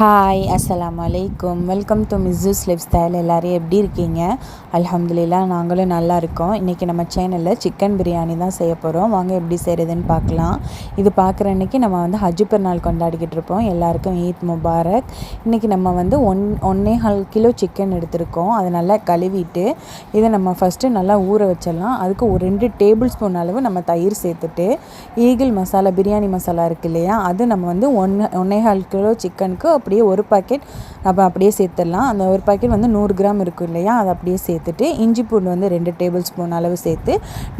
Hi அஸ்லாம் அலைக்கும் welcome to Mrs lifestyle எல்லோரும் எப்படி இருக்கீங்க? அல்ஹம்துலில்லா நாங்களும் நல்லா இருக்கோம். இன்றைக்கி நம்ம சேனலில் சிக்கன் பிரியாணி தான் செய்ய போகிறோம் வாங்க எப்படி செய்கிறதுன்னு பார்க்கலாம். இது பார்க்குற அன்றைக்கி நம்ம வந்து ஹஜ் பெருநாள் கொண்டாடிக்கிட்டு இருப்போம். எல்லாருக்கும் ஈத் முபாரக். இன்றைக்கி நம்ம வந்து ஒன் ஒன்னே ஹால் கிலோ சிக்கன் எடுத்திருக்கோம். அதை நல்லா கழுவிட்டு இதை நம்ம ஃபஸ்ட்டு நல்லா ஊற வச்சிடலாம். அதுக்கு ஒரு ரெண்டு டேபிள் ஸ்பூன் அளவு நம்ம தயிர் சேர்த்துட்டு ஈகிள் மசாலா பிரியாணி மசாலா இருக்குது இல்லையா? அது நம்ம வந்து ஒன்று ஒன்னே ஹால் கிலோ சிக்கனுக்கு அப்படியே ஒரு பாக்கெட் நம்ம அப்படியே சேர்த்துடலாம். அந்த ஒரு பாக்கெட் வந்து நூறு கிராம் இருக்கும் இல்லையா? அதை அப்படியே சேர்த்துட்டு இஞ்சி பூண்டு வந்து ரெண்டு டேபிள் ஸ்பூன் அளவு சேர்த்து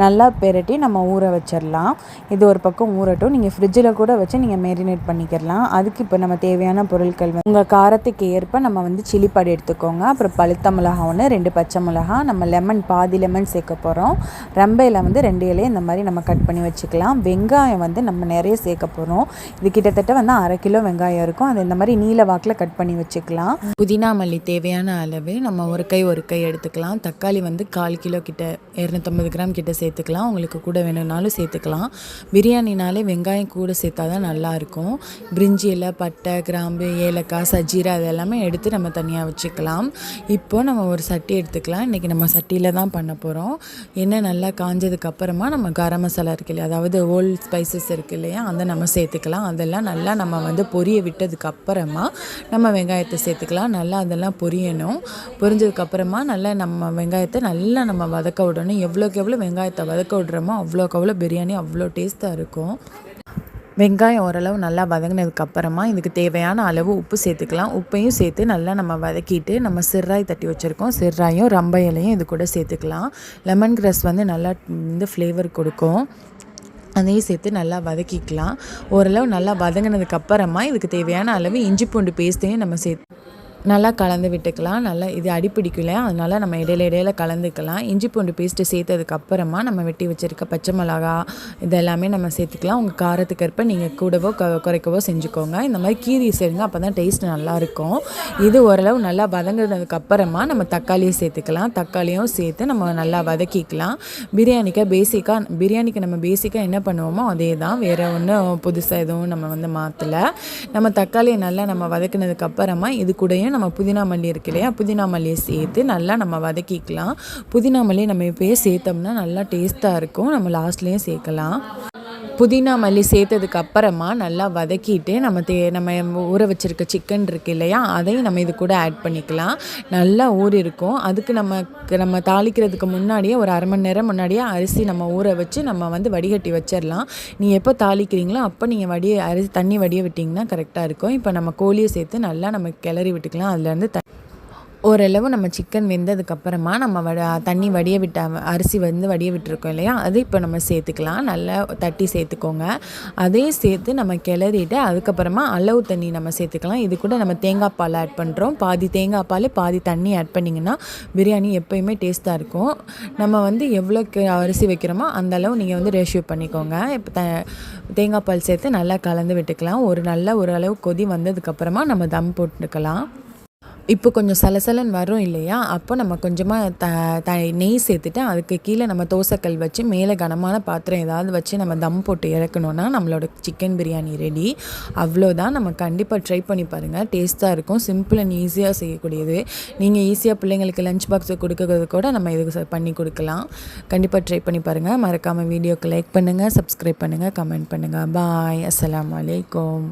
நல்லா பெரட்டி நம்ம ஊற வச்சிடலாம். இது ஒரு பக்கம் ஊறட்டும். நீங்கள் ஃப்ரிட்ஜில் கூட வச்சு நீங்கள் மேரினேட் பண்ணிக்கிடலாம். அதுக்கு இப்போ நம்ம தேவையான பொருட்கள் உங்கள் காரத்துக்கு ஏற்ப நம்ம வந்து சில்லி பாடி எடுத்துக்கோங்க. அப்புறம் பழுத்த மிளகா ஒன்று ரெண்டு பச்சை மிளகா நம்ம லெமன் பாதி லெமன் சேர்க்க போகிறோம் ரம்பையில் வந்து ரெண்டு இலையை இந்த மாதிரி நம்ம கட் பண்ணி வச்சுக்கலாம். வெங்காயம் வந்து நம்ம நிறைய சேர்க்க போகிறோம் இது கிட்டத்தட்ட வந்து அரை கிலோ வெங்காயம் இருக்கும். அது இந்த மாதிரி நீல வாக்கில் கட் பண்ணி வச்சுக்கலாம். புதினா மல்லி தேவையான அளவு நம்ம ஒரு கை ஒரு கை எடுத்துக்கலாம். தக்காளி வந்து கால் கிலோ கிட்ட இரநூத்தம்பது கிராம் கிட்ட சேர்த்துக்கலாம். உங்களுக்கு கூட வேணும்னாலும் சேர்த்துக்கலாம். பிரியாணினாலே வெங்காயம் கூட சேர்த்தா தான் நல்லாயிருக்கும் பிரிஞ்சி இலை பட்டை கிராம்பு ஏலக்காய் சஜீரா அது எல்லாமே எடுத்து நம்ம தனியாக வச்சுக்கலாம். இப்போது நம்ம ஒரு சட்டி எடுத்துக்கலாம். இன்றைக்கி நம்ம சட்டியில் தான் பண்ண போகிறோம் எண்ணெய் நல்லா காஞ்சதுக்கு அப்புறமா நம்ம கரம் மசாலா இருக்கு இல்லையா? அதாவது ஓல்ட் ஸ்பைசஸ் இருக்குது இல்லையா? அதை நம்ம சேர்த்துக்கலாம். அதெல்லாம் நல்லா நம்ம வந்து பொரிய விட்டதுக்கு அப்புறமா நம்ம வெங்காயத்தை சேர்த்துக்கலாம். நல்லா அதெல்லாம் பொரியணும். பொரிஞ்சதுக்கப்புறமா நல்லா நம்ம வெங்காயத்தை நல்லா நம்ம வதக்க விடணும். எவ்வளோக்கு எவ்வளோ வெங்காயத்தை வதக்க விட்றோமோ அவ்வளோக்கு அவ்வளோ பிரியாணி அவ்வளோ டேஸ்ட்டாக இருக்கும். வெங்காயம் ஓரளவு நல்லா வதங்கினதுக்கப்புறமா இதுக்கு தேவையான அளவு உப்பு சேர்த்துக்கலாம். உப்பையும் சேர்த்து நல்லா நம்ம வதக்கிட்டு நம்ம சிர்ராய் தட்டி வச்சுருக்கோம். சிர்ராயும் ரம்ப இலையும் இது கூட சேர்த்துக்கலாம். லெமன் கிராஸ் வந்து நல்லா வந்து ஃப்ளேவர் கொடுக்கும். அதையும் சேர்த்து நல்லா வதக்கிக்கலாம். ஓரளவு நல்லா வதங்கினதுக்கப்புறமா இதுக்கு தேவையான அளவு இஞ்சி பூண்டு பேஸ்ட்டையும் நம்ம சேர்த்து நல்லா கலந்து விட்டுக்கலாம். நல்லா இது அடிப்பிடிக்கல அதனால் நம்ம இடையில இடையில கலந்துக்கலாம். இஞ்சி பூண்டு பேஸ்ட்டு சேர்த்ததுக்கு அப்புறமா நம்ம வெட்டி வச்சுருக்க பச்சை மிளகா இதெல்லாமே நம்ம சேர்த்துக்கலாம். உங்கள் காரத்துக்கு ஏற்ப நீங்கள் கூடவோ க குறைக்கவோ செஞ்சுக்கோங்க. இந்த மாதிரி கீரி சேருங்க அப்போ தான் டேஸ்ட் நல்லாயிருக்கும் இது ஓரளவு நல்லா வதங்கினதுக்கு அப்புறமா நம்ம தக்காளியை சேர்த்துக்கலாம். தக்காளியும் சேர்த்து நம்ம நல்லா வதக்கிக்கலாம். பிரியாணிக்கு பேசிக்காக பிரியாணிக்கு நம்ம பேசிக்காக என்ன பண்ணுவோமோ அதே தான் வேறு ஒன்றும் புதுசாக எதுவும் நம்ம வந்து மாற்றலை நம்ம தக்காளியை நல்லா நம்ம வதக்கினதுக்கப்புறமா இது கூடயும் நம்ம புதினா மல்லி இருக்கு இல்லையா? புதினா மல்லியை சேர்த்து நல்லா நம்ம வதக்கிக்கலாம். புதினா மல்லி நம்ம இப்போயே சேர்த்தோம்னா நல்லா டேஸ்ட்டாக இருக்கும். நம்ம லாஸ்ட்லேயும் சேர்க்கலாம். புதினா மல்லி சேர்த்ததுக்கு அப்புறமா நல்லா வதக்கிட்டு நம்ம தே நம்ம ஊற வச்சுருக்க சிக்கன் இருக்குது இல்லையா அதையும் நம்ம இது கூட ஆட் பண்ணிக்கலாம். நல்லா ஊறி இருக்கும். அதுக்கு நம்ம நம்ம தாளிக்கிறதுக்கு முன்னாடியே ஒரு அரை மணி நேரம் முன்னாடியே அரிசி நம்ம ஊற வச்சு நம்ம வந்து வடிகட்டி வச்சிடலாம். நீ எப்போ தாளிக்கிறீங்களோ அப்போ நீங்கள் வடிய அரிசி தண்ணி வடிய விட்டிங்கன்னா கரெக்டாக இருக்கும். இப்போ நம்ம கோழியை சேர்த்து நல்லா நம்ம கிளறி விட்டுக்கலாம். அதுலேருந்து த ஓரளவு நம்ம சிக்கன் வெந்ததுக்கப்புறமா நம்ம வட தண்ணி வடிய விட்ட அரிசி வந்து வடிய விட்டுருக்கோம் இல்லையா? அது இப்போ நம்ம சேர்த்துக்கலாம். நல்லா தட்டி சேர்த்துக்கோங்க. அதையும் சேர்த்து நம்ம கிளறிட்டு அதுக்கப்புறமா அளவு தண்ணி நம்ம சேர்த்துக்கலாம். இது கூட நம்ம தேங்காய் பால் ஆட் பண்ணுறோம் பாதி தேங்காய் பால் பாதி தண்ணி ஆட் பண்ணிங்கன்னா பிரியாணி எப்போயுமே டேஸ்ட்டாக இருக்கும். நம்ம வந்து எவ்வளோக்கு அரிசி வைக்கிறோமோ அந்த அளவு நீங்கள் வந்து ரேஷியோ பண்ணிக்கோங்க. இப்போ த தேங்காய் பால் சேர்த்து நல்லா கலந்து விட்டுக்கலாம். ஒரு நல்ல ஒரு அளவு கொதி வந்ததுக்கப்புறமா நம்ம தம் போட்டுக்கலாம். இப்போ கொஞ்சம் சலசலன் வரும் இல்லையா? அப்போ நம்ம கொஞ்சமாக த த நெய் சேர்த்துட்டு அதுக்கு கீழே நம்ம தோசைக்கல் வச்சு மேலே கனமான பாத்திரம் ஏதாவது வச்சு நம்ம தம் போட்டு இறக்கணுன்னா நம்மளோட சிக்கன் பிரியாணி ரெடி அவ்வளோதான். நம்ம கண்டிப்பாக ட்ரை பண்ணி பாருங்கள் டேஸ்ட்டாக இருக்கும். சிம்பிள் அண்ட் ஈஸியாக செய்யக்கூடியது. நீங்கள் ஈஸியாக பிள்ளைங்களுக்கு லஞ்ச் பாக்ஸ் கொடுக்கறது கூட நம்ம இதுக்கு பண்ணி கொடுக்கலாம். கண்டிப்பாக ட்ரை பண்ணி பாருங்கள் மறக்காமல் வீடியோக்கு லைக் பண்ணுங்கள் சப்ஸ்கிரைப் பண்ணுங்கள் கமெண்ட் பண்ணுங்கள் பாய் அஸ்லாம் வலைக்கம்